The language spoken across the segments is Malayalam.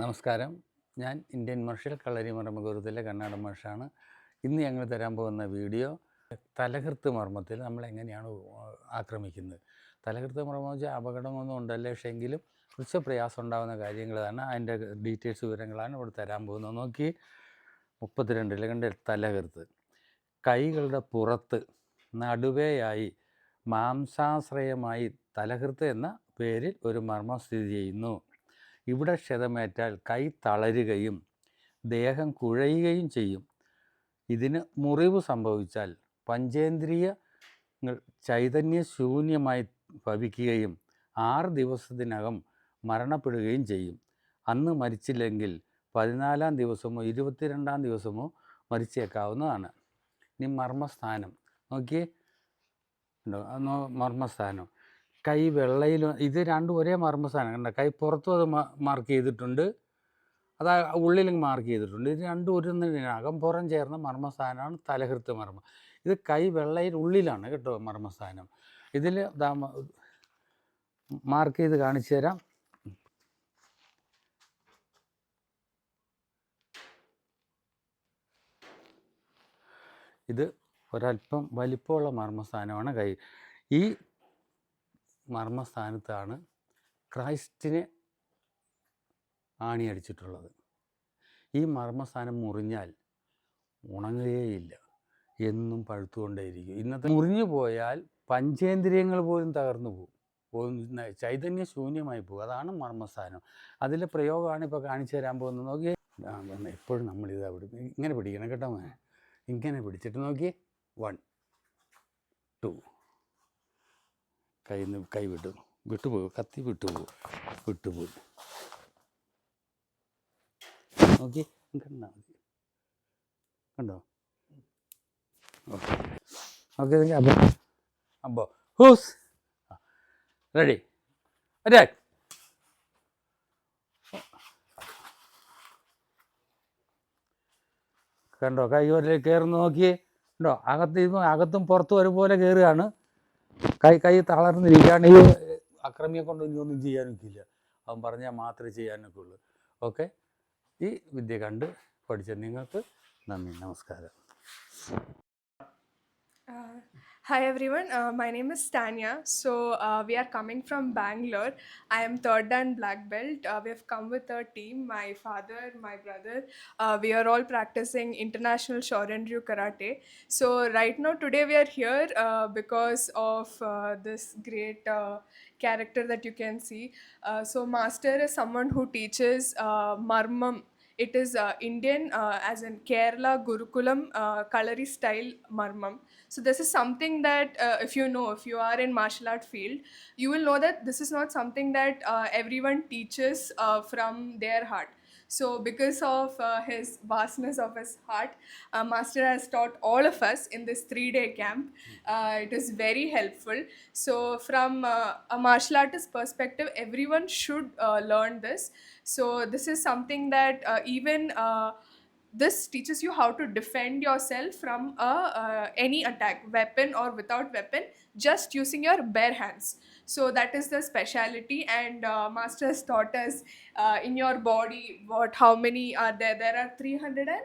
നമസ്കാരം. ഞാൻ ഇന്ത്യൻ മാർഷൽ കളരി മർമ്മ ഗുരുത്തിലെ കണ്ണാട മാഷാണ്. ഇന്ന് ഞങ്ങൾ തരാൻ പോകുന്ന വീഡിയോ തലകൃത്ത് മർമ്മത്തിൽ നമ്മൾ എങ്ങനെയാണ് ആക്രമിക്കുന്നത്. തലകൃത്ത് മർമ്മം വെച്ചാൽ അപകടമൊന്നും ഉണ്ടല്ല? പക്ഷേ എങ്കിലും കുറച്ച് പ്രയാസം ഉണ്ടാകുന്ന കാര്യങ്ങളാണ്. അതിന്റെ ഡീറ്റെയിൽസ് വിവരങ്ങളാണ് ഇവിടെ തരാൻ പോകുന്നത്. നോക്കി. മുപ്പത്തിരണ്ടിൽ കണ്ട് തലകൃത്ത്. കൈകളുടെ പുറത്ത് നടുവേയായി മാംസാശ്രയമായി തലകൃത്ത് എന്ന പേരിൽ ഒരു മർമ്മം സ്ഥിതി ചെയ്യുന്നു. ഇവിടെ ക്ഷതമേറ്റാൽ കൈ തളരുകയും ദേഹം കുഴയുകയും ചെയ്യും. ഇതിന് മുറിവ് സംഭവിച്ചാൽ പഞ്ചേന്ദ്രിയങ്ങൾ ചൈതന്യശൂന്യമായി ഭവിക്കുകയും ആറ് ദിവസത്തിനകം മരണപ്പെടുകയും ചെയ്യും. അന്ന് മരിച്ചില്ലെങ്കിൽ പതിനാലാം ദിവസമോ ഇരുപത്തിരണ്ടാം ദിവസമോ മരിച്ചേക്കാവുന്നതാണ്. ഇനി മർമ്മസ്ഥാനം. നോക്കിയേ. മർമ്മസ്ഥാനം. കൈ വെള്ളയിലും ഇത് രണ്ടും ഒരേ മർമ്മസ്ഥാനം കണ്ട? കൈ പുറത്തും അത് മാർക്ക് ചെയ്തിട്ടുണ്ട്. അത് ഉള്ളിലും മാർക്ക് ചെയ്തിട്ടുണ്ട്. ഇത് രണ്ടും ഒരു. അകം പുറം ചേർന്ന മർമ്മസ്ഥാനമാണ് തലഹൃത്ത് മർമ്മം. ഇത് കൈ വെള്ളയിൽ ഉള്ളിലാണ് കേട്ടോ മർമ്മസ്ഥാനം ഇതിൽ മാർക്ക് ചെയ്ത് കാണിച്ചു തരാം. ഇത് ഒരല്പം വലിപ്പമുള്ള മർമ്മസ്ഥാനമാണ് കൈ. ഈ മർമ്മസ്ഥാനത്താണ് ക്രൈസ്റ്റിനെ ആണിയടിച്ചിട്ടുള്ളത്. ഈ മർമ്മസ്ഥാനം മുറിഞ്ഞാൽ ഉണങ്ങുകയില്ല. എന്നും പഴുത്തുകൊണ്ടേയിരിക്കും. ഇന്നത്തെ മുറിഞ്ഞു പോയാൽ പഞ്ചേന്ദ്രിയങ്ങൾ പോലും തകർന്നു പോകും. ചൈതന്യ ശൂന്യമായി പോകും. അതാണ് മർമ്മസ്ഥാനം. അതിലെ പ്രയോഗമാണ് ഇപ്പോൾ കാണിച്ചു തരാൻ പോകുന്നത്. നോക്കിയേ. എപ്പോഴും നമ്മളിത് അവിടെ ഇങ്ങനെ പിടിക്കണം കേട്ടോ ഇങ്ങനെ പിടിച്ചിട്ട് നോക്കിയേ. One two. കയ്യിൽ നിന്ന് കൈ വിട്ടു വിട്ടുപോകും. കത്തി വിട്ടുപോകും. വിട്ടുപോയി നോക്കി. കണ്ടാൽ മതി. കണ്ടോ? ഓക്കെ. ഓക്കെ അപ്പോൾ അപ്പോൾ ഹൂസ്. റെഡി. അറ്റാക്ക് കണ്ടോ? കൈ വരെ കയറുന്ന നോക്കിയേ. കണ്ടോ? അകത്ത് അകത്തും പുറത്തും ഒരുപോലെ കയറുകയാണ്. കൈ കൈ തളർന്നിരിക്കുകയാണ് അക്രമിയെ കൊണ്ട് ഇനിയൊന്നും ചെയ്യാനൊക്കില്ല. അവൻ പറഞ്ഞാൽ മാത്രമേ ചെയ്യാനൊക്കെ ഉള്ളൂ ഓക്കെ? ഈ വിദ്യ കണ്ട് പഠിച്ച നിങ്ങൾക്ക് നന്ദി. നമസ്കാരം. Hi everyone, uh, my name is Tanya. So uh, we are coming from Bangalore. I am third dan black belt. Uh, we have come with a team. My father, my brother. Uh, we are all practicing international Shorinryu karate. So right now today we are here uh, because of uh, this great. Uh, character that you can see uh, so master is someone who teaches uh, marmam it is uh, Indian, uh, as in Kerala Gurukulam uh, Kalari style marmam. So this is something that uh, if you know, if you are in martial art field, you will know that this is not something that uh, everyone teaches uh, from their heart. So because of uh, his vastness of his heart, uh, Master has taught all of us in this three-day camp. Uh, it is very helpful. So from uh, a martial artist perspective, everyone should uh, learn this. So this is something that uh, even uh, this teaches you how to defend yourself from a, uh, any attack, weapon or without weapon, just using your bare hands. So that is the speciality, and uh, Master has taught us uh, in your body what how many are there? There are three hundred and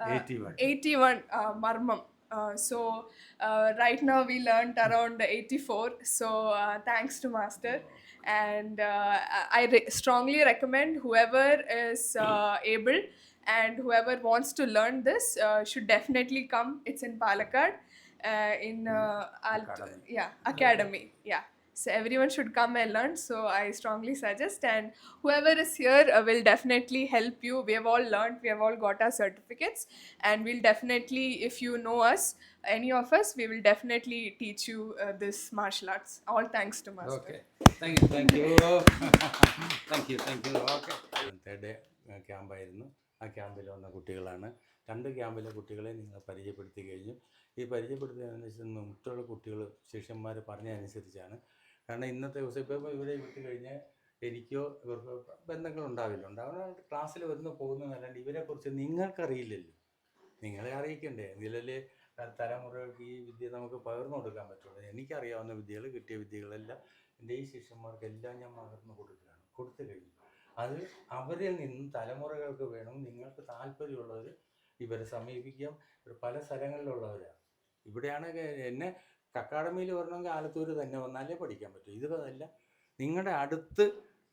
uh, 81. 81 uh, marmam. Uh, so uh, right now we learned around 84. So uh, thanks to Master, and uh, I re- strongly recommend whoever is uh, able and whoever wants to learn this uh, should definitely come. It's in Palakkad, uh, in uh, Alt- Academy. yeah academy. Yeah. So everyone should come and learn. So I strongly suggest, and whoever is here uh, will definitely help you. We have all learned. We have all got our certificates, and we'll definitely, if you know us, any of us, we will definitely teach you uh, this martial arts. All thanks to Master. Okay thank you thank you thank you thank you okay third day ക്യാമ്പായിരുന്നു ആ ക്യാമ്പിൽ വന്ന കുട്ടികളാണ്. രണ്ട് ക്യാമ്പിലെ കുട്ടികളെ നിങ്ങൾ പരിചയപ്പെടുത്തി കഴിഞ്ഞു. ഈ പരിചയപ്പെടുത്തിയതിനനുസരിച്ച് മറ്റുള്ള കുട്ടികൾ ശിഷ്യന്മാർ പറഞ്ഞതനുസരിച്ചാണ്. കാരണം ഇന്നത്തെ ദിവസം ഇപ്പോൾ ഇവരെ വിട്ട് കഴിഞ്ഞാൽ എനിക്കോ ഇവർക്ക് ബന്ധങ്ങളുണ്ടാവില്ല ഉണ്ടാവുന്ന ക്ലാസ്സിൽ വരുന്ന പോകുന്നതല്ലാണ്ട് ഇവരെക്കുറിച്ച് നിങ്ങൾക്കറിയില്ലല്ലോ. നിങ്ങളെ അറിയിക്കണ്ടേ? ഇതിലല്ലേ തലമുറകൾക്ക് ഈ വിദ്യ നമുക്ക് പകർന്നു കൊടുക്കാൻ പറ്റുള്ളൂ. എനിക്കറിയാവുന്ന വിദ്യകൾ കിട്ടിയ വിദ്യകളെല്ലാം എന്റെ ഈ ശിഷ്യന്മാർക്കെല്ലാം ഞാൻ പകർന്നു കൊടുക്കുകയാണ്. കൊടുത്തു കഴിഞ്ഞു. അത് അവരിൽ നിന്നും തലമുറകൾക്ക് വേണം. നിങ്ങൾക്ക് താല്പര്യമുള്ളവർ ഇവരെ സമീപിക്കാം. ഇവർ പല സ്ഥലങ്ങളിലുള്ളവരാണ്. ഇവിടെയാണ് എന്നെ അക്കാഡമിയിൽ വരണമെങ്കിൽ ആലത്തൂർ തന്നെ വന്നാലേ പഠിക്കാൻ പറ്റൂ. ഇത് അതല്ല. നിങ്ങളുടെ അടുത്ത്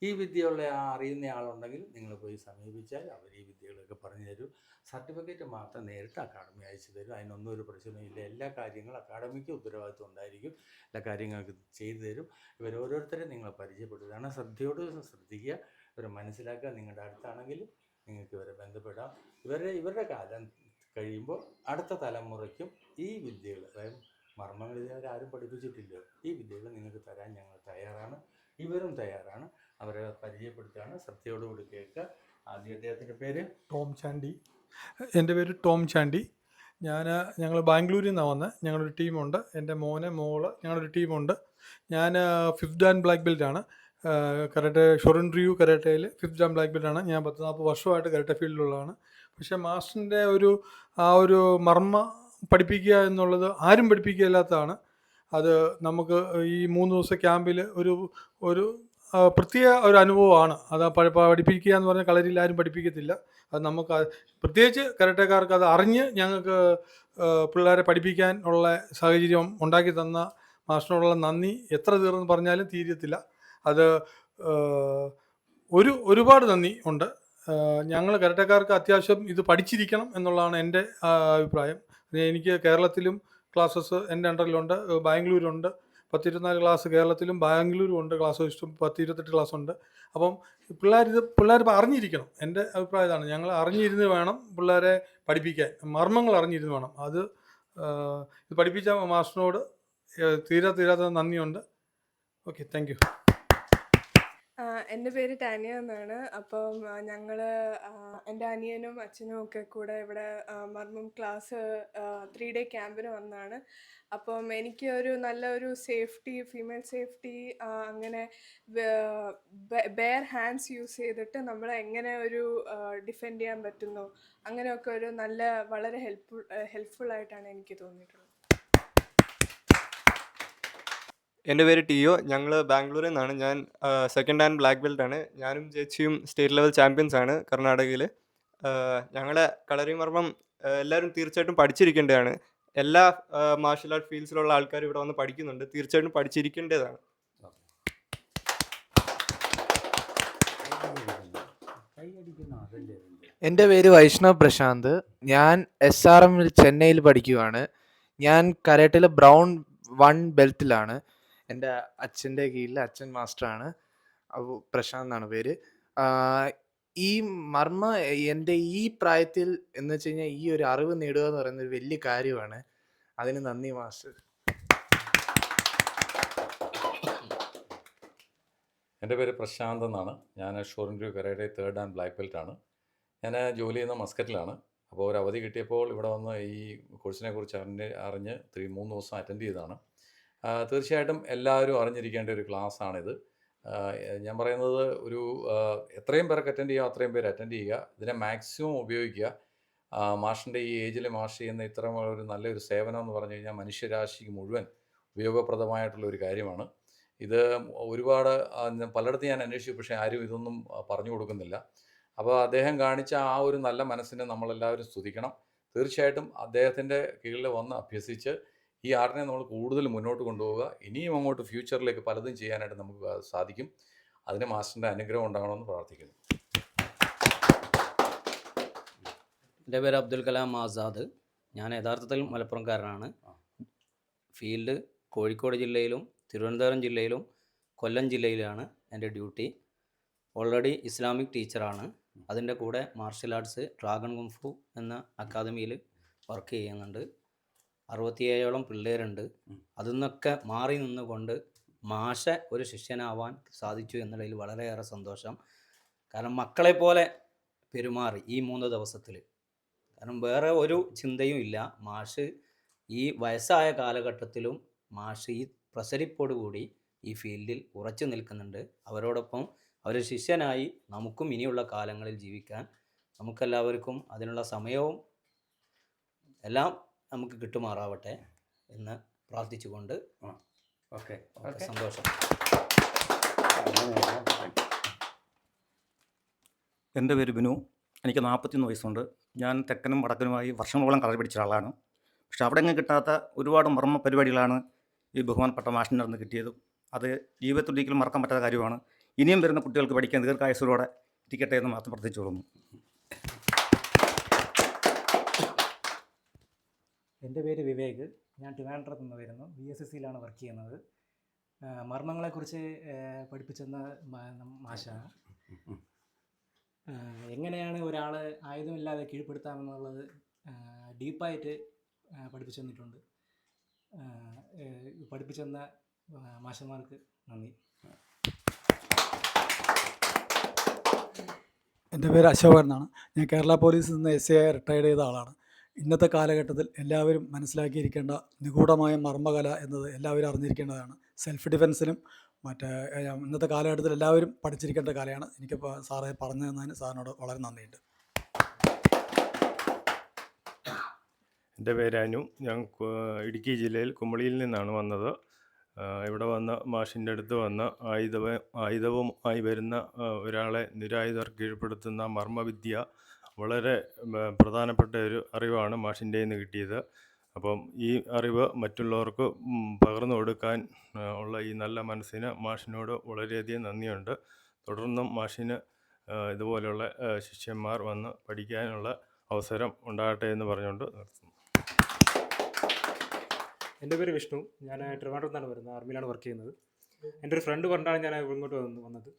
ഈ വിദ്യയുള്ള അറിയുന്ന ആളുണ്ടെങ്കിൽ നിങ്ങൾ പോയി സമീപിച്ചാൽ അവർ ഈ വിദ്യകളൊക്കെ പറഞ്ഞു തരും. സർട്ടിഫിക്കറ്റ് മാത്രം നേരിട്ട് അക്കാഡമി അയച്ചു തരും. അതിനൊന്നും ഒരു പ്രശ്നമില്ല എല്ലാ കാര്യങ്ങളും അക്കാഡമിക്ക് ഉത്തരവാദിത്വം ഉണ്ടായിരിക്കും. എല്ലാ കാര്യങ്ങളൊക്കെ ചെയ്തു തരും. ഇവർ ഓരോരുത്തരെയും നിങ്ങളെ പരിചയപ്പെടുത്തുകയാണ് ശ്രദ്ധയോട് ശ്രദ്ധിക്കുക. ഇവരെ മനസ്സിലാക്കുക. നിങ്ങളുടെ അടുത്താണെങ്കിൽ നിങ്ങൾക്ക് ഇവരെ ബന്ധപ്പെടാം. ഇവരുടെ ഇവരുടെ കാലം കഴിയുമ്പോൾ അടുത്ത തലമുറയ്ക്കും ഈ വിദ്യകൾ അതായത് മർമ്മങ്ങൾ ഇതുവരെ ആരും പഠിപ്പിച്ചിട്ടില്ല ഈ വിദ്യകൾ നിങ്ങൾക്ക് തരാൻ ഞങ്ങൾ തയ്യാറാണ്. ഇവരും തയ്യാറാണ്. അവരെ പരിചയപ്പെടുത്തുകയാണ്. ശ്രദ്ധയോടുകൂടി കേൾക്കുക. ആദ്യം അദ്ദേഹത്തിന്റെ പേര്? ടോം ചാണ്ടി. എന്റെ പേര് ടോം ചാണ്ടി. ഞാൻ ഞങ്ങൾ ബാംഗ്ലൂരിൽ നിന്നാണ് വന്നത് ഞങ്ങളൊരു ടീമുണ്ട്. എന്റെ മോനെ മോൾ ഞങ്ങളൊരു ടീമുണ്ട്. ഞാൻ ഫിഫ്ത് ആൻഡ് ബ്ലാക്ക് ബെൽറ്റാണ്. കരാട്ടെ ഷൊറിൻ റിയു കരാട്ടയിൽ ഫിഫ്ത് ജാം ബ്ലാക്ക് ബെൽറ്റാണ്. ഞാൻ പത്ത് നാൽപ്പത് വർഷമായിട്ട് കരാട്ടെ ഫീൽഡിലുള്ളതാണ്. പക്ഷേ മാസ്റ്ററിന്റെ ഒരു ആ ഒരു മർമ്മ പഠിപ്പിക്കുക എന്നുള്ളത് ആരും പഠിപ്പിക്കുകയില്ലാത്തതാണ്. അത് നമുക്ക് ഈ മൂന്ന് ദിവസ ക്യാമ്പിൽ ഒരു ഒരു പ്രത്യേക ഒരു അനുഭവമാണ്. അത് പഠിപ്പിക്കുക എന്ന് പറഞ്ഞാൽ കളരിയിൽ ആരും പഠിപ്പിക്കത്തില്ല. അത് നമുക്ക് പ്രത്യേകിച്ച് കരട്ടക്കാർക്ക് അത് അറിഞ്ഞ് ഞങ്ങൾക്ക് പിള്ളേരെ പഠിപ്പിക്കാൻ ഉള്ള സാഹചര്യം ഉണ്ടാക്കി തന്ന മാസ്റ്ററിനോടുള്ള നന്ദി. എത്ര തീർന്ന് പറഞ്ഞാലും തീരത്തില്ല. അത് ഒരു ഒരുപാട് നന്ദി ഉണ്ട്. ഞങ്ങൾ കരട്ടക്കാർക്ക് അത്യാവശ്യം ഇത് പഠിച്ചിരിക്കണം എന്നുള്ളതാണ് എന്റെ അഭിപ്രായം. എനിക്ക് കേരളത്തിലും ക്ലാസ്സസ് എന്റെ അണ്ടറിലുണ്ട് ബാംഗ്ലൂരുണ്ട്. പത്തിരുപത്തിനാല് ക്ലാസ് കേരളത്തിലും ബാംഗ്ലൂരും ഉണ്ട് ക്ലാസ് ഇഷ്ടം പത്തിരുപത്തെട്ട് ക്ലാസ് ഉണ്ട്. അപ്പം പിള്ളേർ ഇത് പിള്ളേർ ഇപ്പം അറിഞ്ഞിരിക്കണം. എന്റെ അഭിപ്രായം ഇതാണ്. ഞങ്ങൾ അറിഞ്ഞിരുന്ന് വേണം പിള്ളേരെ പഠിപ്പിക്കാൻ. മർമ്മങ്ങൾ അറിഞ്ഞിരുന്ന് വേണം. അത് ഇത് പഠിപ്പിച്ച മാസ്റ്ററിനോട് തീരാ തീരെ തീരാത്ത നന്ദിയുണ്ട്. ഓക്കെ താങ്ക് എന്റെ പേര് ടാനിയ എന്നാണ്. അപ്പം ഞങ്ങൾ എന്റെ അനിയനും അച്ഛനും ഒക്കെ കൂടെ ഇവിടെ മർമ്മം ക്ലാസ് ത്രീ ഡേ ക്യാമ്പിന് വന്നതാണ് അപ്പം എനിക്ക് ഒരു നല്ല ഒരു സേഫ്റ്റി ഫീമെയിൽ സേഫ്റ്റി അങ്ങനെ ബെയർ ഹാൻഡ്സ് യൂസ് ചെയ്തിട്ട് നമ്മൾ എങ്ങനെ ഒരു ഡിഫെൻഡ് ചെയ്യാൻ പറ്റുന്നു അങ്ങനെയൊക്കെ ഒരു നല്ല വളരെ ഹെൽപ്ഫുൾ ഹെൽപ്ഫുൾ ആയിട്ടാണ് എനിക്ക് തോന്നിയിട്ടുള്ളത്. എന്റെ പേര് ടിയോ. ഞങ്ങൾ ബാംഗ്ലൂരിൽ നിന്നാണ്. ഞാൻ സെക്കൻഡ് ഹാൻഡ് ബ്ലാക്ക് ബെൽറ്റ് ആണ്. ഞാനും ചേച്ചിയും സ്റ്റേറ്റ് ലെവൽ ചാമ്പ്യൻസ് ആണ് കർണാടകയിൽ ഞങ്ങളെ കളറിംഗ് മർമ്മം എല്ലാവരും തീർച്ചയായിട്ടും പഠിച്ചിരിക്കേണ്ടതാണ്. എല്ലാ മാർഷൽ ആർട്ട് ഫീൽഡ്സിലുള്ള ആൾക്കാർ ഇവിടെ വന്ന് പഠിക്കുന്നുണ്ട്. തീർച്ചയായിട്ടും പഠിച്ചിരിക്കേണ്ടതാണ്. എന്റെ പേര് വൈഷ്ണവ് പ്രശാന്ത്. ഞാൻ എസ് ആർ എമ്മിൽ ചെന്നൈയിൽ പഠിക്കുകയാണ് ഞാൻ കരാട്ടയിൽ ബ്രൗൺ വൺ ബെൽറ്റിലാണ് എന്റെ അച്ഛന്റെ കീഴിൽ അച്ഛൻ മാസ്റ്ററാണ്. അപ്പോൾ പ്രശാന്ത് എന്നാണ് പേര്. ഈ മർമ്മ എന്റെ ഈ പ്രായത്തിൽ എന്ന് വെച്ച് കഴിഞ്ഞാൽ ഈ ഒരു അറിവ് നേടുക എന്ന് പറയുന്നത് ഒരു വലിയ കാര്യമാണ്. അതിന് നന്ദി മാസ്റ്റർ. എന്റെ പേര് പ്രശാന്ത് എന്നാണ്. ഞാൻ ഷോറിൻഡ്യൂ കരയുടെ തേർഡ് ആൻഡ് ബ്ലാക്ക് ബെൽറ്റ് ആണ്. ഞാൻ ജോലി ചെയ്യുന്ന മസ്കറ്റിലാണ്. അപ്പോൾ ഒരു അവധി കിട്ടിയപ്പോൾ ഇവിടെ വന്ന് ഈ കോഴ്സിനെ കുറിച്ച് അറിഞ്ഞ് അറിഞ്ഞ് ത്രീ മൂന്ന് ദിവസം അറ്റൻഡ് ചെയ്തതാണ്. തീർച്ചയായിട്ടും എല്ലാവരും അറിഞ്ഞിരിക്കേണ്ട ഒരു ക്ലാസ്സാണിത് ഞാൻ പറയുന്നത് ഒരു എത്രയും പേർക്ക് അറ്റൻഡ് ചെയ്യുക അത്രയും പേര് അറ്റൻഡ് ചെയ്യുക. ഇതിനെ മാക്സിമം ഉപയോഗിക്കുക. മാഷിന്റെ ഈ ഏജിൽ മാഷ് ചെയ്യുന്ന ഇത്തരം ഒരു നല്ലൊരു സേവനം എന്ന് പറഞ്ഞു കഴിഞ്ഞാൽ മനുഷ്യരാശിക്ക് മുഴുവൻ ഉപയോഗപ്രദമായിട്ടുള്ള ഒരു കാര്യമാണ്. ഇത് ഒരുപാട് പലയിടത്ത് ഞാൻ അന്വേഷിച്ചു പക്ഷേ ആരും ഇതൊന്നും പറഞ്ഞു കൊടുക്കുന്നില്ല. അപ്പോൾ അദ്ദേഹം കാണിച്ച ആ ഒരു നല്ല മനസ്സിനെ നമ്മളെല്ലാവരും സ്തുതിക്കണം. തീർച്ചയായിട്ടും അദ്ദേഹത്തിന്റെ കീഴിൽ വന്ന് അഭ്യസിച്ച് ഈ ആർട്ടിനെ നമ്മൾ കൂടുതൽ മുന്നോട്ട് കൊണ്ടുപോവുക. ഇനിയും അങ്ങോട്ട് ഫ്യൂച്ചറിലേക്ക് പലതും ചെയ്യാനായിട്ട് നമുക്ക് സാധിക്കും. അതിന് മാസ്റ്ററിന്റെ അനുഗ്രഹം ഉണ്ടാകണമെന്ന് പ്രാർത്ഥിക്കുന്നു. എന്റെ പേര് അബ്ദുൽ കലാം ആസാദ്. ഞാൻ യഥാർത്ഥത്തിൽ മലപ്പുറംകാരനാണ്. ഫീൽഡ് കോഴിക്കോട് ജില്ലയിലും തിരുവനന്തപുരം ജില്ലയിലും കൊല്ലം ജില്ലയിലാണ് എന്റെ ഡ്യൂട്ടി. ഓൾറെഡി ഇസ്ലാമിക് ടീച്ചറാണ്. അതിന്റെ കൂടെ മാർഷൽ ആർട്സ് ഡ്രാഗൺ കുംഫു എന്ന അക്കാദമിയിൽ വർക്ക് ചെയ്യുന്നുണ്ട്. അറുപത്തിയേഴോളം പിള്ളേരുണ്ട്. അതിൽ നിന്നൊക്കെ മാറി നിന്നുകൊണ്ട് മാഷ ഒരു ശിഷ്യനാവാൻ സാധിച്ചു എന്നുള്ളതിൽ വളരെയേറെ സന്തോഷം. കാരണം മക്കളെ പോലെ പെരുമാറി ഈ മൂന്ന് ദിവസത്തിൽ. കാരണം വേറെ ഒരു ചിന്തയും ഇല്ല. മാഷ് ഈ വയസ്സായ കാലഘട്ടത്തിലും മാഷ് ഈ പ്രസരിപ്പോടുകൂടി ഈ ഫീൽഡിൽ ഉറച്ചു നിൽക്കുന്നുണ്ട്. അവരോടൊപ്പം അവർ ശിഷ്യനായി നമുക്കും ഇനിയുള്ള കാലങ്ങളിൽ ജീവിക്കാൻ നമുക്കെല്ലാവർക്കും അതിനുള്ള സമയവും എല്ലാം നമുക്ക് കിട്ടുമാറാവട്ടെ എന്ന് പ്രാർത്ഥിച്ചുകൊണ്ട് ഓക്കെ. Okay okay. സന്തോഷം. എന്റെ പേര് ബിനു. എനിക്ക് നാൽപ്പത്തിയൊന്ന് വയസ്സുണ്ട്. ഞാൻ തെക്കനും വടക്കനുമായി വർഷങ്ങളോളം കളരി പിടിച്ച ആളാണ് പക്ഷെ അവിടെ എങ്ങും കിട്ടാത്ത ഒരുപാട് മർമ്മ പരിപാടികളാണ് ഈ ബഹുമാനപ്പെട്ട മാഷിന്റെ നിന്ന് കിട്ടിയത്. അത് ജീവിതത്തിൽ ഒരിക്കലും മറക്കാൻ പറ്റാത്ത കാര്യമാണ്. ഇനിയും വരുന്ന കുട്ടികൾക്ക് പഠിക്കാൻ ദീർഘായുസോടെ ഇരിക്കട്ടെ എന്ന് മാത്രം പ്രാർത്ഥിച്ചോളുന്നു എന്റെ പേര് വിവേക്. ഞാൻ ട്രിവാൻഡ്രത്ത് നിന്ന് വരുന്നു. ബി എസ് എസ് സിയിലാണ് വർക്ക് ചെയ്യുന്നത്. മർമ്മങ്ങളെക്കുറിച്ച് പഠിപ്പിച്ചെന്ന മാഷാണ് എങ്ങനെയാണ് ഒരാൾ ആയുധമില്ലാതെ കീഴ്പ്പെടുത്താമെന്നുള്ളത് ഡീപ്പായിട്ട് പഠിപ്പിച്ചു തന്നിട്ടുണ്ട് പഠിപ്പിച്ചെന്ന മാഷന്മാർക്ക് നന്ദി. എന്റെ പേര് അശോകൻ എന്നാണ്. ഞാൻ കേരള പോലീസിൽ നിന്ന് എസ് ഐ റിട്ടയർഡ് ചെയ്ത ആളാണ്. ഇന്നത്തെ കാലഘട്ടത്തിൽ എല്ലാവരും മനസ്സിലാക്കിയിരിക്കേണ്ട നിഗൂഢമായ മർമ്മകല എന്നത് എല്ലാവരും അറിഞ്ഞിരിക്കേണ്ടതാണ്. സെൽഫ് ഡിഫെൻസിനും മറ്റേ ഇന്നത്തെ കാലഘട്ടത്തിൽ എല്ലാവരും പഠിച്ചിരിക്കേണ്ട കലയാണ്. എനിക്കിപ്പോൾ സാറ് പറഞ്ഞു തന്നതിന് സാറിനോട് വളരെ നന്ദിയുണ്ട്. എന്റെ പേര് അനു. ഞാൻ ഇടുക്കി ജില്ലയിൽ കുമളിയിൽ നിന്നാണ് വന്നത്. ഇവിടെ വന്ന മാഷിന്റെ അടുത്ത് വന്ന ആയുധവ ആയുധവുമായി വരുന്ന ഒരാളെ നിരായുധർ കീഴ്പ്പെടുത്തുന്ന മർമ്മവിദ്യ വളരെ പ്രധാനപ്പെട്ട ഒരു അറിവാണ് മാഷിന്റെ നിന്ന് കിട്ടിയത്. അപ്പം ഈ അറിവ് മറ്റുള്ളവർക്ക് പകർന്നു കൊടുക്കാൻ ഉള്ള ഈ നല്ല മനസ്സിന് മാഷിനോട് വളരെയധികം നന്ദിയുണ്ട്. തുടർന്നും മാഷിന് ഇതുപോലെയുള്ള ശിഷ്യന്മാർ വന്ന് പഠിക്കാനുള്ള അവസരം ഉണ്ടാകട്ടെ എന്ന് പറഞ്ഞുകൊണ്ട് നിർത്തുന്നു. എന്റെ പേര് വിഷ്ണു. ഞാൻ ട്രിവാൻഡ്രത്ത് നിന്നാണ് വരുന്നത്. ആർമിയിലാണ് വർക്ക് ചെയ്യുന്നത്. എന്റെ ഒരു ഫ്രണ്ട് പറഞ്ഞാണ് ഞാൻ ഇങ്ങോട്ട് വന്നത്.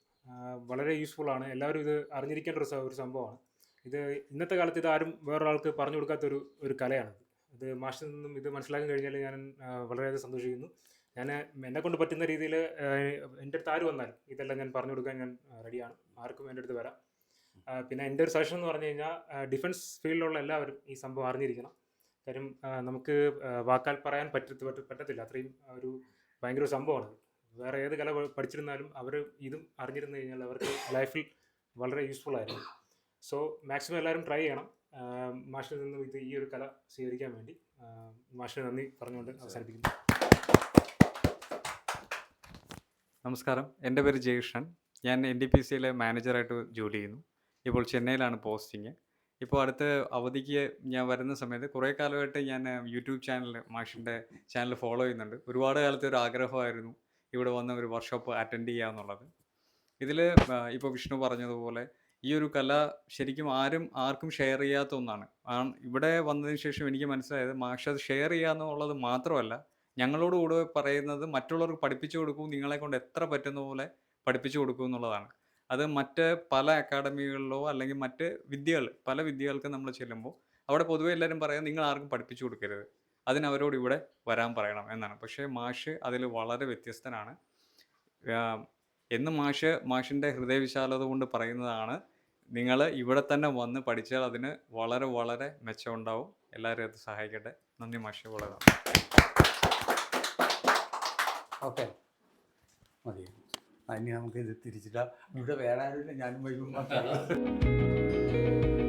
വളരെ യൂസ്ഫുൾ ആണ്. എല്ലാവരും ഇത് അറിഞ്ഞിരിക്കേണ്ട ഒരു സംഭവമാണ്. ഇത് ഇന്നത്തെ കാലത്ത് ഇത് ആരും വേറൊരാൾക്ക് പറഞ്ഞു കൊടുക്കാത്ത ഒരു കലയാണ് ഇത് മാഷിൽ നിന്നും ഇത് മനസ്സിലാക്കി കഴിഞ്ഞാൽ ഞാൻ വളരെയധികം സന്തോഷിക്കുന്നു. ഞാൻ എന്നെ കൊണ്ട് പറ്റുന്ന രീതിയിൽ എന്റെ അടുത്ത് ആര് വന്നാൽ ഇതെല്ലാം ഞാൻ പറഞ്ഞു കൊടുക്കാൻ ഞാൻ റെഡിയാണ്. ആർക്കും എന്റെ അടുത്ത് വരാം. പിന്നെ എന്റെ ഒരു സജഷൻ എന്ന് പറഞ്ഞു കഴിഞ്ഞാൽ ഡിഫൻസ് ഫീൽഡിലുള്ള എല്ലാവരും ഈ സംഭവം അറിഞ്ഞിരിക്കണം. കാര്യം നമുക്ക് വാക്കാൽ പറയാൻ പറ്റ- പറ്റത്തില്ല. അത്രയും ഒരു ഭയങ്കര ഒരു സംഭവമാണ് വേറെ ഏത് കല പഠിച്ചിരുന്നാലും അവർ ഇതും അറിഞ്ഞിരുന്നു കഴിഞ്ഞാൽ അവർക്ക് ലൈഫിൽ വളരെ യൂസ്ഫുൾ ആയിരുന്നു. സോ മാക്സിമം എല്ലാവരും ട്രൈ ചെയ്യണം. മാഷിൽ നിന്നും ഇത് ഈ ഒരു കല സ്വീകരിക്കാൻ വേണ്ടി. മാഷിന് നന്ദി പറഞ്ഞുകൊണ്ട് അവസാനിപ്പിക്കുന്നു. നമസ്കാരം. എന്റെ പേര് ജയകൃഷ്ണൻ. ഞാൻ എൻ ഡി പി സിയിലെ മാനേജറായിട്ട് ജോലി ചെയ്യുന്നു. ഇപ്പോൾ ചെന്നൈയിലാണ് പോസ്റ്റിങ്. ഇപ്പോൾ അടുത്ത അവധിക്ക് ഞാൻ വരുന്ന സമയത്ത് കുറേ കാലമായിട്ട് ഞാൻ യൂട്യൂബ് ചാനൽ മാഷിന്റെ ചാനൽ ഫോളോ ചെയ്യുന്നുണ്ട്. ഒരുപാട് കാലത്തെ ഒരു ആഗ്രഹമായിരുന്നു ഇവിടെ വന്ന ഒരു വർക്ക്ഷോപ്പ് അറ്റൻഡ് ചെയ്യുക എന്നുള്ളത് ഇതിൽ ഇപ്പോൾ വിഷ്ണു പറഞ്ഞതുപോലെ ഈ ഒരു കല ശരിക്കും ആരും ആർക്കും ഷെയർ ചെയ്യാത്ത ഒന്നാണ്. ഇവിടെ വന്നതിന് ശേഷം എനിക്ക് മനസ്സിലായത് മാഷ് അത് ഷെയർ ചെയ്യാന്നുള്ളത് മാത്രമല്ല ഞങ്ങളോട് കൂടെ പറയുന്നത് മറ്റുള്ളവർക്ക് പഠിപ്പിച്ചു കൊടുക്കൂ നിങ്ങളെ കൊണ്ട് എത്ര പറ്റുന്ന പോലെ പഠിപ്പിച്ചു കൊടുക്കൂ എന്നുള്ളതാണ്. അത് മറ്റ് പല അക്കാഡമികളിലോ അല്ലെങ്കിൽ മറ്റ് വിദ്യകൾ പല വിദ്യകൾക്ക് നമ്മൾ ചെല്ലുമ്പോൾ അവിടെ പൊതുവെ എല്ലാവരും പറയാം നിങ്ങൾ ആർക്കും പഠിപ്പിച്ചു കൊടുക്കരുത്. അതിന് അവരോട് ഇവിടെ വരാൻ പറയണം എന്നാണ്. പക്ഷേ മാഷ് അതിൽ വളരെ വ്യത്യസ്തനാണ്. എന്നും മാഷ് മാഷിന്റെ ഹൃദയവിശാലത കൊണ്ട് പറയുന്നതാണ്. നിങ്ങൾ ഇവിടെ തന്നെ വന്ന് പഠിച്ചാൽ അതിന് വളരെ വളരെ മെച്ചമുണ്ടാവും. എല്ലാവരും അത് സഹായിക്കട്ടെ. നന്ദി മാഷ്. വളരെ. ഓക്കെ. മതി. അതിന് നമുക്ക് ഇത് തിരിച്ചിട്ട് ഇവിടെ വേറെ ആരും ഞാനും വൈകും. മാത്രമേ ഉള്ളൂ.